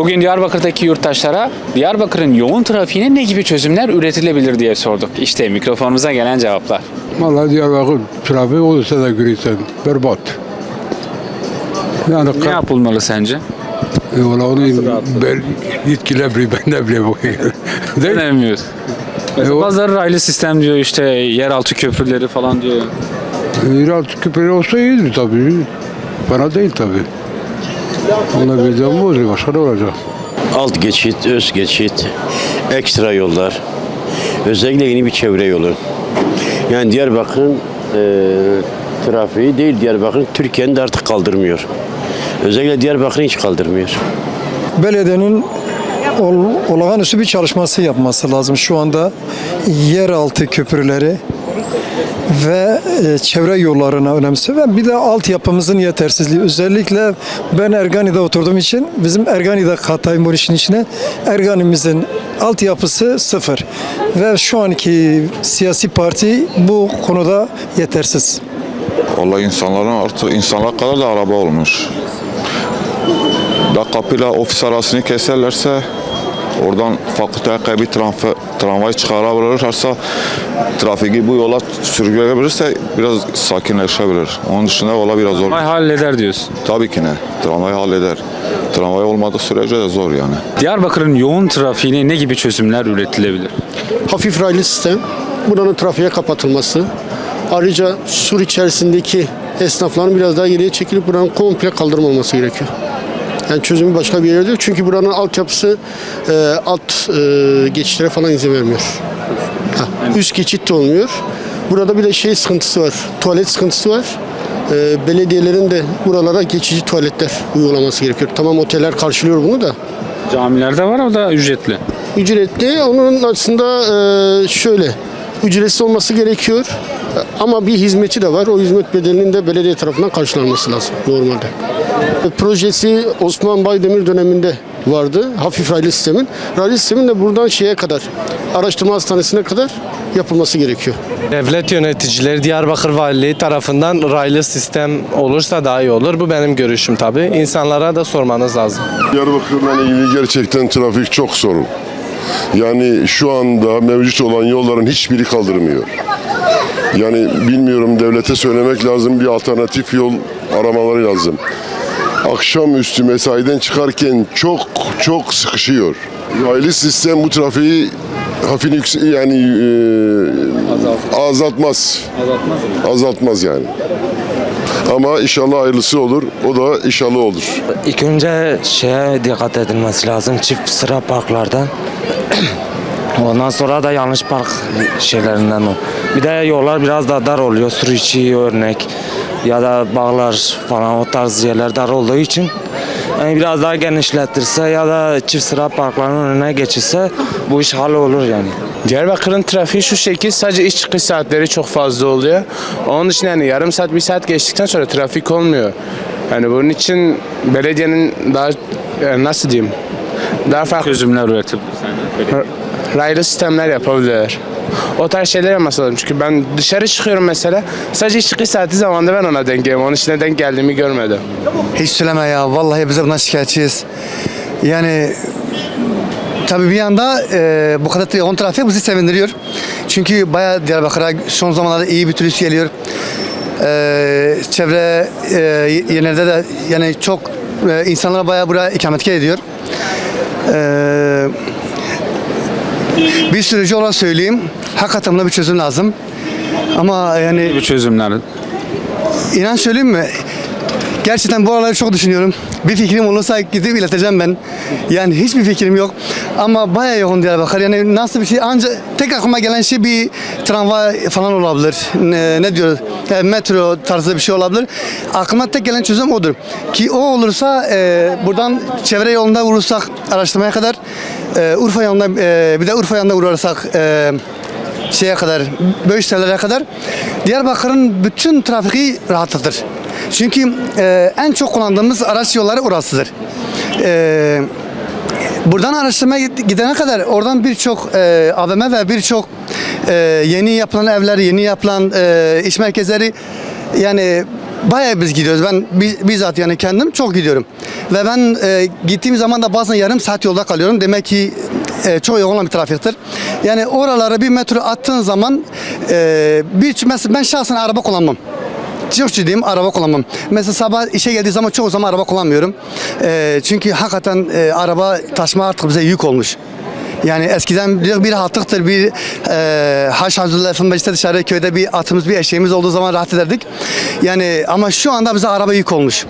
Bugün Diyarbakır'daki yurttaşlara Diyarbakır'ın yoğun trafiğine ne gibi çözümler üretilebilir diye sorduk. İşte mikrofonumuza gelen cevaplar. Vallahi Diyarbakır trafiği olursa da görürsen berbat. Yani Ne yapılmalı sence? e, valla onu ben yetkililer biliyor, ben de bilemiyorum. Değil mi? Mesela o- bazıları raylı sistem diyor işte yeraltı köprüleri falan diyor. Yeraltı küpeleri olsa iyidir tabii. Fena değil tabii. Ona bir de bu olur, başka ne olacak? alt geçit, öz geçit, ekstra yollar, özellikle yeni bir çevre yolu. Yani Diyarbakır'ın e, trafiği değil Diyarbakır'ın Türkiye'nin de artık kaldırmıyor. Özellikle Diyarbakır'ın hiç kaldırmıyor. belediyenin ol, olağanüstü bir çalışması yapması lazım. Şu anda yeraltı köprüleri ve e, çevre yollarına önemsi ve bir de altyapımızın yetersizliği. Özellikle ben Ergani'de oturduğum için bizim Ergani'de katayım bu işin içine. Ergani'mizin altyapısı sıfır ve şu anki siyasi parti bu konuda yetersiz. Vallahi insanların artık insanlar kadar da araba olmuş. Da kapıyla ofis arasını keserlerse oradan fakülteye bir tramvay, tramvay çıkarabilirlerse trafiği bu yola sürülebilirse biraz sakinleşebilir. Onun dışında valla biraz zor. Vay halleder diyorsun. Tabii ki ne? Tramvay halleder. Tramvay olmadığı sürece de zor yani. Diyarbakır'ın yoğun trafiğine ne gibi çözümler üretilebilir? hafif raylı sistem, buranın trafiğe kapatılması, ayrıca sur içerisindeki esnafların biraz daha geriye çekilip buranın komple kaldırılması gerekiyor. Yani çözümü başka bir yerde yok. Çünkü buranın altyapısı e, alt e, geçişlere falan izin vermiyor. Ha, üst geçit de olmuyor. Burada bir de şey sıkıntısı var. Tuvalet sıkıntısı var. E, belediyelerin de buralara geçici tuvaletler uygulaması gerekiyor. Tamam oteller karşılıyor bunu da. Camilerde var o da ücretli. Ücretli. Onun aslında e, şöyle ücretsiz olması gerekiyor. Ama bir hizmeti de var. O hizmet bedelinin de belediye tarafından karşılanması lazım normalde. Projesi Osman Baydemir döneminde vardı. Hafif raylı sistemin. Raylı sistemin de buradan şeye kadar, araştırma hastanesine kadar yapılması gerekiyor. Devlet yöneticileri Diyarbakır Valiliği tarafından raylı sistem olursa daha iyi olur. Bu benim görüşüm tabii. İnsanlara da sormanız lazım. Diyarbakır'la ilgili gerçekten trafik çok sorun. Yani şu anda mevcut olan yolların hiçbiri kaldırmıyor. Yani bilmiyorum devlete söylemek lazım bir alternatif yol aramaları lazım. Akşamüstü mesaiden çıkarken çok çok sıkışıyor. Raylı sistem bu trafiği hafif yüksek yani e, azaltmaz. Azaltmaz yani. Ama inşallah hayırlısı olur. O da inşallah olur. İlk önce şeye dikkat edilmesi lazım çift sıra parklardan. Ondan sonra da yanlış park şeylerinden o. Bir de yollar biraz daha dar oluyor. Sürü içi örnek ya da bağlar falan o tarz yerler dar olduğu için yani biraz daha genişletirse ya da çift sıra parkların önüne geçilse bu iş hallolur yani. Diyarbakır'ın trafiği şu şekil sadece iş çıkış saatleri çok fazla oluyor. Onun dışında yani yarım saat bir saat geçtikten sonra trafik olmuyor. Yani bunun için belediyenin daha yani nasıl diyeyim daha farklı Çözümler sence? Raylı sistemler yapabilirler. O tarz şeyler yapması lazım. Çünkü ben dışarı çıkıyorum mesela. Sadece iş çıkış saati zamanında ben ona denk geliyorum. Onun için denk geldiğimi görmedim. Hiç söyleme ya. Vallahi biz de bundan şikayetçiyiz. Yani tabii bir yanda e, bu kadar yoğun trafik bizi sevindiriyor. Çünkü bayağı Diyarbakır'a son zamanlarda iyi bir turist geliyor. E, çevre e, yerlerde de yani çok e, insanlar bayağı buraya ikametgah ediyor. E, bir sürücü olarak söyleyeyim. Hakikaten buna bir çözüm lazım. Ama yani Bu çözümler İnan söyleyeyim mi? Gerçekten bu araları çok düşünüyorum. Bir fikrim olursa gidip ileteceğim ben. Yani hiçbir fikrim yok. Ama bayağı yoğun Diyarbakır. Yani nasıl bir şey? Ancak tek aklıma gelen şey bir tramvay falan olabilir. Ne, ne diyor? E, metro tarzı bir şey olabilir. Aklıma tek gelen çözüm odur. Ki o olursa e, buradan çevre yolunda vurursak araştırmaya kadar e, Urfa yolunda e, bir de Urfa yolunda vurursak e, şeye kadar, Böğüşler'e kadar Diyarbakır'ın bütün trafiği rahatlatır. Çünkü e, en çok kullandığımız araç yolları orasıdır. E, buradan araştırmaya gid- gidene kadar oradan birçok e, AVM ve birçok e, yeni yapılan evler, yeni yapılan e, iş merkezleri yani bayağı biz gidiyoruz. Ben bi- bizzat yani kendim çok gidiyorum. Ve ben e, gittiğim zaman da bazen yarım saat yolda kalıyorum. Demek ki e, çok yoğun olan bir trafiktir. Yani oralara bir metro attığın zaman e, bir, mesela ben şahsen araba kullanmam. Çok ciddiyim araba kullanmam. Mesela sabah işe geldiği zaman çoğu zaman araba kullanmıyorum. E, çünkü hakikaten e, araba taşıma artık bize yük olmuş. Yani eskiden bir, rahatlıktır, bir e, haş hazırlı işte dışarı köyde bir atımız, bir eşeğimiz olduğu zaman rahat ederdik. Yani ama şu anda bize araba yük olmuş.